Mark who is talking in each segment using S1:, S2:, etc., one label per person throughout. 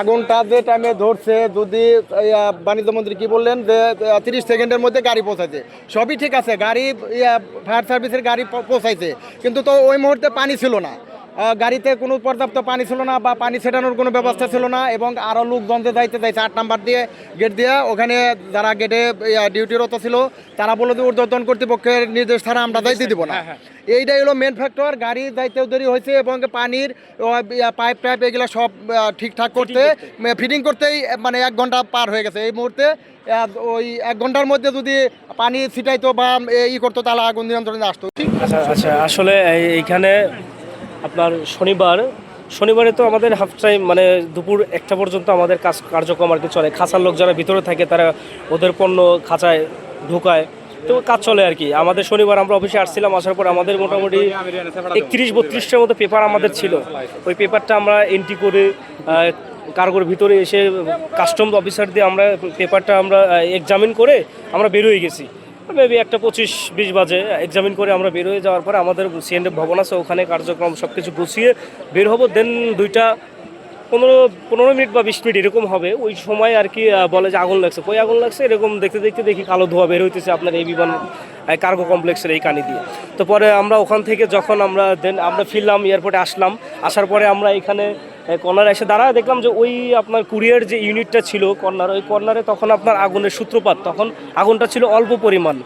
S1: আগুনটা যে টাইমে ধরছে, যদি বাণিজ্য মন্ত্রী কি বললেন যে তিরিশ সেকেন্ডের মধ্যে গাড়ি পৌঁছাইছে। সবই ঠিক আছে, গাড়ি ফায়ার সার্ভিসের গাড়ি পৌঁছাইছে। কিন্তু তো ওই মুহূর্তে পানি ছিল না। গাড়িতে কোনো পর্যাপ্ত পানি ছিল না বা পানি ছেটানোর কোনো ব্যবস্থা ছিল না এবং আরও যে যাইতে যাইছে আট নাম্বার দিয়ে গেট দিয়ে ওখানে যারা গেটে ডিউটিরত ছিল তারা বলে যে ঊর্ধ্বতন কর্তৃপক্ষের নির্দেশ ছাড়া আমরা যাইতে দিব না। এইটাই হলো মেন ফ্যাক্টর গাড়ি যাইতেও দেরি হয়েছে এবং পানির পাইপ টাইপ এগুলো সব ঠিকঠাক করতে ফিটিং করতেই মানে এক ঘণ্টা পার হয়ে গেছে। এই মুহূর্তে ওই এক ঘণ্টার মধ্যে যদি পানি ছিটাইতো বা ই করতো তাহলে আগুন নিয়ন্ত্রণে আসতো।
S2: আচ্ছা আচ্ছা আসলে এইখানে আপনার শনিবার। শনিবারে তো আমাদের হাফ টাইম মানে দুপুর একটা পর্যন্ত আমাদের কাজ, কার্যক্রম আর কি চলে। খাঁচার লোক যারা ভিতরে থাকে, তারা ওদের পণ্য খাঁচায় ঢুকায়। তো কাজ চলে আর কি। আমাদের শনিবার আমরা অফিসে আসছিলাম, আসার পর আমাদের মোটামুটি একত্রিশ, বত্রিশটার মতো পেপার আমাদের ছিল। ওই পেপারটা আমরা এন্ট্রি করে কার্গোর ভিতরে এসে কাস্টম অফিসার দিয়ে আমরা পেপারটা আমরা এক্সামিন করে আমরা বেরোয় গেছি। মেবি একটা পঁচিশ, বিশ বাজে এক্সামিন করে আমরা বের হয়ে যাওয়ার পরে আমাদের সিএনএফ ভবন আছে, ওখানে কার্যক্রম সব কিছু গুছিয়ে বের হব। দেন দুইটা পনেরো পনেরো মিনিট বা বিশ মিনিট এরকম হবে। ওই সময় আর কি বলে যে আগুন লাগছে। কই আগুন লাগছে? এরকম দেখতে দেখতে দেখি কালো ধোয়া বের হইতেছে আপনার এই বিমান কার্গো কমপ্লেক্সের এই কানি দিয়ে। তো পরে আমরা ওখান থেকে যখন আমরা দেন আমরা ফিরলাম এয়ারপোর্টে আসলাম। আসার পরে আমরা এখানে কর্নারে এসে দাঁড়া দেখলাম যে ওই আপনার কুরিয়ার যে ইউনিটটা ছিল কর্নার, ওই কর্নারে তখন আপনার আগুনের সূত্রপাত। তখন আগুনটা ছিল অল্প পরিমাণ।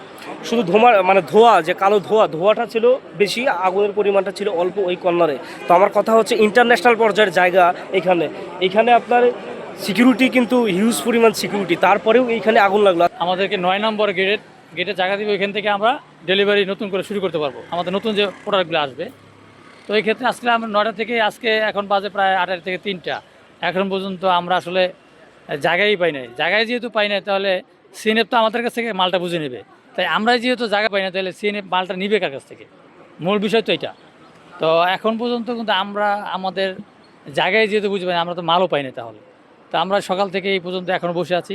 S2: শুধু ধোঁয়া মানে ধোঁয়া, যে কালো ধোঁয়া, ধোঁয়াটা ছিল বেশি, আগুনের পরিমাণটা ছিল অল্প ওই কর্নারে। তো আমার কথা হচ্ছে ইন্টারন্যাশনাল পর্যায়ের জায়গা এখানে। এখানে আপনার সিকিউরিটি কিন্তু হিউজ পরিমাণ সিকিউরিটি। তারপরেও এইখানে আগুন লাগল।
S3: আমাদেরকে নয় নম্বর গেটের গেটে জায়গা দিব। এখান থেকে আমরা ডেলিভারি নতুন করে শুরু করতে পারব। আমাদের নতুন যে প্রোডাক্টগুলো আসবে তো এই ক্ষেত্রে আজকে আমরা নয়টা থেকে আজকে এখন বাজে প্রায় আড়াই থেকে তিনটা। এখন পর্যন্ত আমরা আসলে জায়গাই পাই নাই। জায়গায় যেহেতু পাই নাই তাহলে সিএনএফ তো আমাদের কাছ থেকে মালটা বুঝে নেবে। তাই আমরা যেহেতু জায়গা পাই না তাহলে সিএনএফ মালটা নিবে কার কাছ থেকে? মূল বিষয় তো এটা। তো এখন পর্যন্ত কিন্তু আমরা আমাদের জায়গায় যেহেতু বুঝতে পারি না, আমরা তো মালও পাই না তাহলে। তো আমরা সকাল থেকে এই পর্যন্ত এখন বসে আছি।